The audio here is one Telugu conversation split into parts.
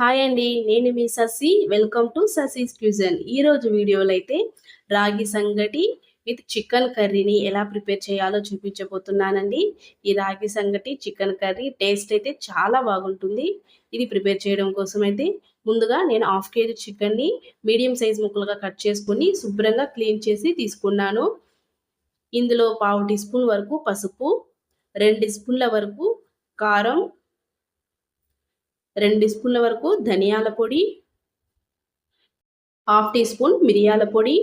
హాయ్ అండి నేను మీ Sasi. Welcome to Sasi's cuisine ఈరోజు వీడియోలో అయితే రాగి సంగటి విత్ చికెన్ కర్రీని ఎలా ప్రిపేర్ చేయాలో చూపించబోతున్నానండి. ఈ రాగి సంగటి చికెన్ కర్రీ టేస్ట్ అయితే చాలా బాగుంటుంది. ఇది ప్రిపేర్ చేయడం కోసం అయితే ముందుగా నేను హాఫ్ కేజీ చికెన్ని మీడియం సైజ్ ముక్కలుగా కట్ చేసుకుని శుభ్రంగా క్లీన్ చేసి తీసుకున్నాను. ఇందులో పావు టీ స్పూన్ వరకు పసుపు రెండు స్పూన్ల వరకు కారం రెండు స్పూన్ల వరకు ధనియాల పొడి హాఫ్ టీ స్పూన్ మిరియాల పొడి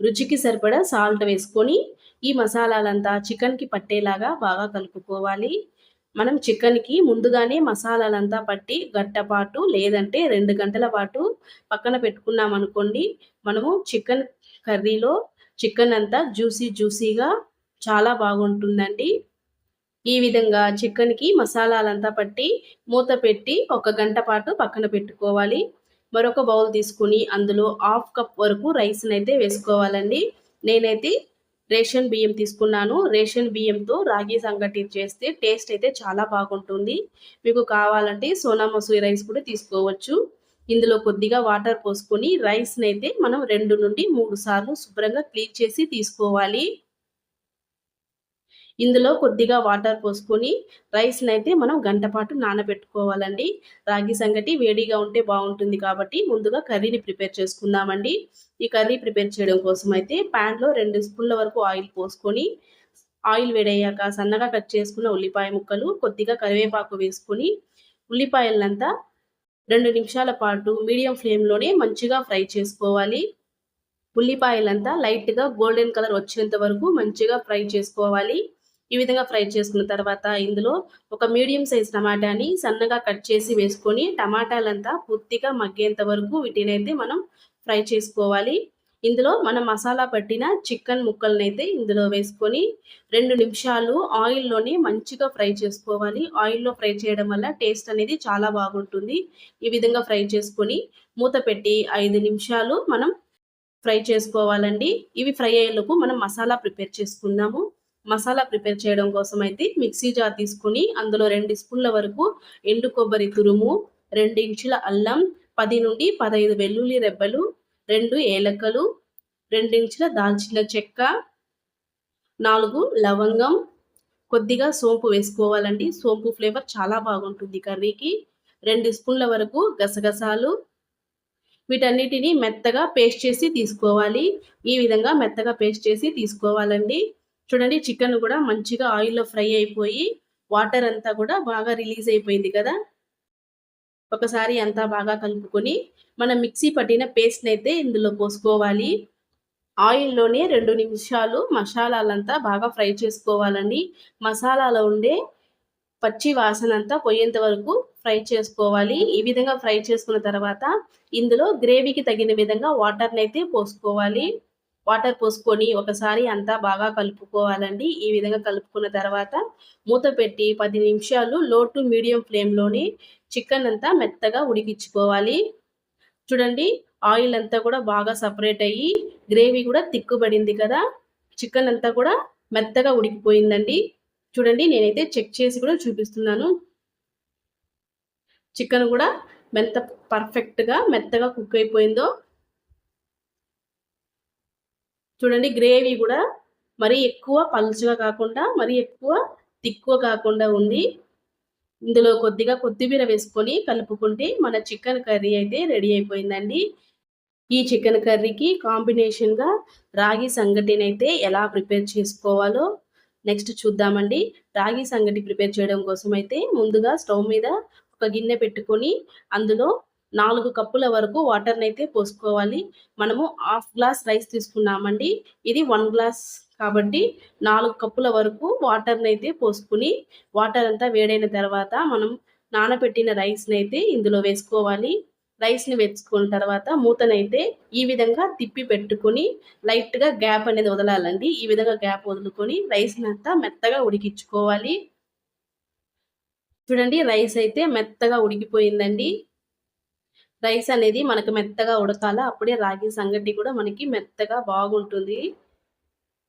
రుచికి సరిపడా సాల్ట్ వేసుకొని ఈ మసాలాలంతా చికెన్కి పట్టేలాగా బాగా కలుపుకోవాలి. మనం చికెన్కి ముందుగానే మసాలాలంతా పట్టి గట్టపాటు లేదంటే రెండు గంటల పాటు పక్కన పెట్టుకున్నాం అనుకోండి మనము చికెన్ కర్రీలో చికెన్ అంతా జ్యూసీ జ్యూసీగా చాలా బాగుంటుందండి. ఈ విధంగా చికెన్కి మసాలాలంతా పట్టి మూత పెట్టి ఒక గంట పాటు పక్కన పెట్టుకోవాలి. మరొక బౌల్ తీసుకుని అందులో హాఫ్ కప్ వరకు రైస్ని అయితే వేసుకోవాలండి. నేనైతే రేషన్ బియ్యం తీసుకున్నాను. రేషన్ బియ్యంతో రాగి సంగటి చేస్తే టేస్ట్ అయితే చాలా బాగుంటుంది. మీకు కావాలంటే సోనా మసూరి రైస్ కూడా తీసుకోవచ్చు. ఇందులో కొద్దిగా వాటర్ పోసుకొని రైస్ని అయితే మనం రెండు నుండి మూడు సార్లు శుభ్రంగా క్లీన్ చేసి తీసుకోవాలి. ఇందులో కొద్దిగా వాటర్ పోసుకొని రైస్ని అయితే మనం గంట పాటు నానబెట్టుకోవాలండి. రాగి సంగటి వేడిగా ఉంటే బాగుంటుంది కాబట్టి ముందుగా కర్రీని ప్రిపేర్ చేసుకుందామండి. ఈ కర్రీ ప్రిపేర్ చేయడం కోసం అయితే ప్యాన్లో రెండు స్పూన్ల వరకు ఆయిల్ పోసుకొని ఆయిల్ వేడయ్యాక సన్నగా కట్ చేసుకున్న ఉల్లిపాయ ముక్కలు కొద్దిగా కరివేపాకు వేసుకొని ఉల్లిపాయలంతా రెండు నిమిషాల పాటు మీడియం ఫ్లేమ్లోనే మంచిగా ఫ్రై చేసుకోవాలి. ఉల్లిపాయలంతా లైట్గా గోల్డెన్ కలర్ వచ్చేంత వరకు మంచిగా ఫ్రై చేసుకోవాలి. ఈ విధంగా ఫ్రై చేసుకున్న తర్వాత ఇందులో ఒక మీడియం సైజ్ టమాటాని సన్నగా కట్ చేసి వేసుకొని టమాటాలంతా పూర్తిగా మగ్గేంత వరకు వీటినైతే మనం ఫ్రై చేసుకోవాలి. ఇందులో మనం మసాలా పట్టిన చికెన్ ముక్కలనైతే ఇందులో వేసుకొని రెండు నిమిషాలు ఆయిల్లోనే మంచిగా ఫ్రై చేసుకోవాలి. ఆయిల్లో ఫ్రై చేయడం వల్ల టేస్ట్ అనేది చాలా బాగుంటుంది. ఈ విధంగా ఫ్రై చేసుకొని మూత పెట్టి ఐదు నిమిషాలు మనం ఫ్రై చేసుకోవాలండి. ఇవి ఫ్రై అయ్యేలోపు మనం మసాలా ప్రిపేర్ చేసుకుందాము. మసాలా ప్రిపేర్ చేయడం కోసం అయితే మిక్సీ జార్ తీసుకుని అందులో రెండు స్పూన్ల వరకు ఎండు కొబ్బరి తురుము రెండు ఇంచుల అల్లం పది నుండి పదహైదు వెల్లుల్లి రెబ్బలు రెండు ఏలక్కలు రెండు ఇంచుల దాల్చిన చెక్క నాలుగు లవంగం. కొద్దిగా సోంపు వేసుకోవాలండి. సోంపు ఫ్లేవర్ చాలా బాగుంటుంది కర్రీకి. రెండు స్పూన్ల వరకు గసగసాలు. వీటన్నిటిని మెత్తగా పేస్ట్ చేసి తీసుకోవాలి. ఈ విధంగా మెత్తగా పేస్ట్ చేసి తీసుకోవాలండి. చూడండి చికెన్ కూడా మంచిగా ఆయిల్లో ఫ్రై అయిపోయి వాటర్ అంతా కూడా బాగా రిలీజ్ అయిపోయింది కదా. ఒకసారి అంతా బాగా కలుపుకొని మనం మిక్సీ పట్టిన పేస్ట్ని అయితే ఇందులో పోసుకోవాలి. ఆయిల్లోనే రెండు నిమిషాలు మసాలాలంతా బాగా ఫ్రై చేసుకోవాలండి. మసాలాలో ఉండే పచ్చి వాసన అంతా పోయేంత వరకు ఫ్రై చేసుకోవాలి. ఈ విధంగా ఫ్రై చేసుకున్న తర్వాత ఇందులో గ్రేవీకి తగిన విధంగా వాటర్ని అయితే పోసుకోవాలి. వాటర్ పోసుకొని ఒకసారి అంతా బాగా కలుపుకోవాలండి. ఈ విధంగా కలుపుకున్న తర్వాత మూత పెట్టి పది నిమిషాలు లో టు మీడియం ఫ్లేమ్లోని చికెన్ అంతా మెత్తగా ఉడికించుకోవాలి. చూడండి ఆయిల్ అంతా కూడా బాగా సపరేట్ అయ్యి గ్రేవీ కూడా తిక్కుబడింది కదా. చికెన్ అంతా కూడా మెత్తగా ఉడికిపోయిందండి. చూడండి నేనైతే చెక్ చేసి కూడా చూపిస్తున్నాను. చికెన్ కూడా మెత్త పర్ఫెక్ట్గా మెత్తగా కుక్ అయిపోయిందో చూడండి గ్రేవీ కూడా మరీ ఎక్కువ పలుచగా కాకుండా మరీ ఎక్కువ తిక్కువ కాకుండా ఉంది ఇందులో కొద్దిగా కొత్తిమీర వేసుకొని కలుపుకుంటే మన చికెన్ కర్రీ అయితే రెడీ అయిపోయిందండి. ఈ చికెన్ కర్రీకి కాంబినేషన్గా రాగి సంగటిని అయితే ఎలా ప్రిపేర్ చేసుకోవాలో నెక్స్ట్ చూద్దామండి. రాగి సంగటి ప్రిపేర్ చేయడం కోసం అయితే ముందుగా స్టవ్ మీద ఒక గిన్నె పెట్టుకొని అందులో నాలుగు కప్పుల వరకు వాటర్ని అయితే పోసుకోవాలి. మనము హాఫ్ గ్లాస్ రైస్ తీసుకున్నామండి. ఇది వన్ గ్లాస్ కాబట్టి నాలుగు కప్పుల వరకు వాటర్ని అయితే పోసుకుని వాటర్ అంతా వేడైన తర్వాత మనం నానబెట్టిన రైస్ని అయితే ఇందులో వేసుకోవాలి. రైస్ని వేసుకున్న తర్వాత మూతనైతే ఈ విధంగా తిప్పి పెట్టుకుని లైట్గా గ్యాప్ అనేది వదలాలండి. ఈ విధంగా గ్యాప్ వదులుకొని రైస్ని అంతా మెత్తగా ఉడికించుకోవాలి. చూడండి రైస్ అయితే మెత్తగా ఉడికిపోయిందండి. రైస్ అనేది మనకు మెత్తగా ఉడకాల అప్పుడే రాగి సంగటి కూడా మనకి మెత్తగా బాగుంటుంది.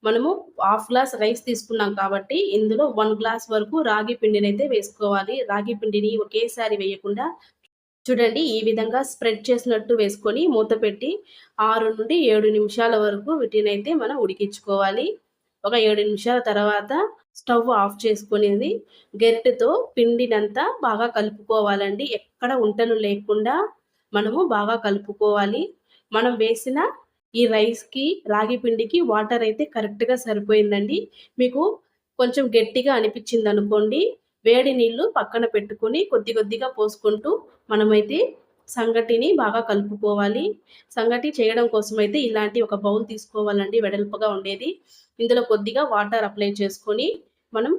మనము హాఫ్ గ్లాస్ రైస్ తీసుకున్నాం కాబట్టి ఇందులో వన్ గ్లాస్ వరకు రాగి పిండిని అయితే వేసుకోవాలి. రాగి పిండిని ఒకేసారి వేయకుండా చూడండి ఈ విధంగా స్ప్రెడ్ చేసినట్టు వేసుకొని మూత పెట్టి ఆరు నుండి ఏడు నిమిషాల వరకు వీటిని అయితే మనం ఉడికించుకోవాలి. ఒక ఏడు నిమిషాల తర్వాత స్టవ్ ఆఫ్ చేసుకునేది. గరిటెతో పిండినంతా బాగా కలుపుకోవాలండి. ఎక్కడ ఉంటలు లేకుండా మనము బాగా కలుపుకోవాలి. మనం వేసిన ఈ రైస్కి రాగి పిండికి వాటర్ అయితే కరెక్ట్గా సరిపోయిందండి. మీకు కొంచెం గట్టిగా అనిపించింది అనుకోండి వేడి నీళ్ళు పక్కన పెట్టుకొని కొద్ది కొద్దిగా పోసుకుంటూ మనమైతే సంగటిని బాగా కలుపుకోవాలి. సంగటి చేయడం కోసం అయితే ఇలాంటి ఒక బౌల్ తీసుకోవాలండి వెడల్పుగా ఉండేది. ఇందులో కొద్దిగా వాటర్ అప్లై చేసుకొని మనం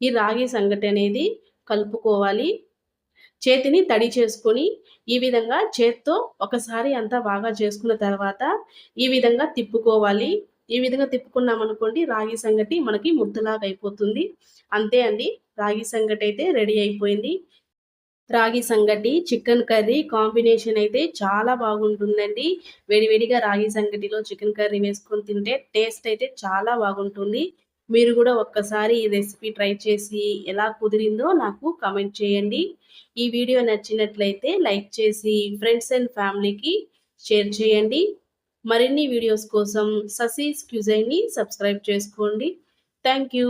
ఈ రాగి సంగటి అనేది కలుపుకోవాలి. చేతిని తడి చేసుకొని ఈ విధంగా చేత్తో ఒకసారి అంతా బాగా చేసుకున్న తర్వాత ఈ విధంగా తిప్పుకోవాలి. ఈ విధంగా తిప్పుకున్నాం అనుకోండి రాగి సంగటి మనకి ముద్దలాగా అయిపోతుంది. అంతే అండి. రాగి సంగటి అయితే రెడీ అయిపోయింది. రాగి సంగటి చికెన్ కర్రీ కాంబినేషన్ అయితే చాలా బాగుంటుందండి. వేడివేడిగా రాగి సంగటిలో చికెన్ కర్రీ వేసుకొని తింటే టేస్ట్ అయితే చాలా బాగుంటుంది. మీరు కూడా ఒక్కసారి ఈ రెసిపీ ట్రై చేసి ఎలా కుదిరిందో నాకు కామెంట్ చేయండి. ఈ వీడియో నచ్చినట్లయితే లైక్ చేసి ఫ్రెండ్స్ అండ్ ఫ్యామిలీకి షేర్ చేయండి. మరిన్ని వీడియోస్ కోసం ససీస్ క్యూజైని సబ్స్క్రైబ్ చేసుకోండి. Thank you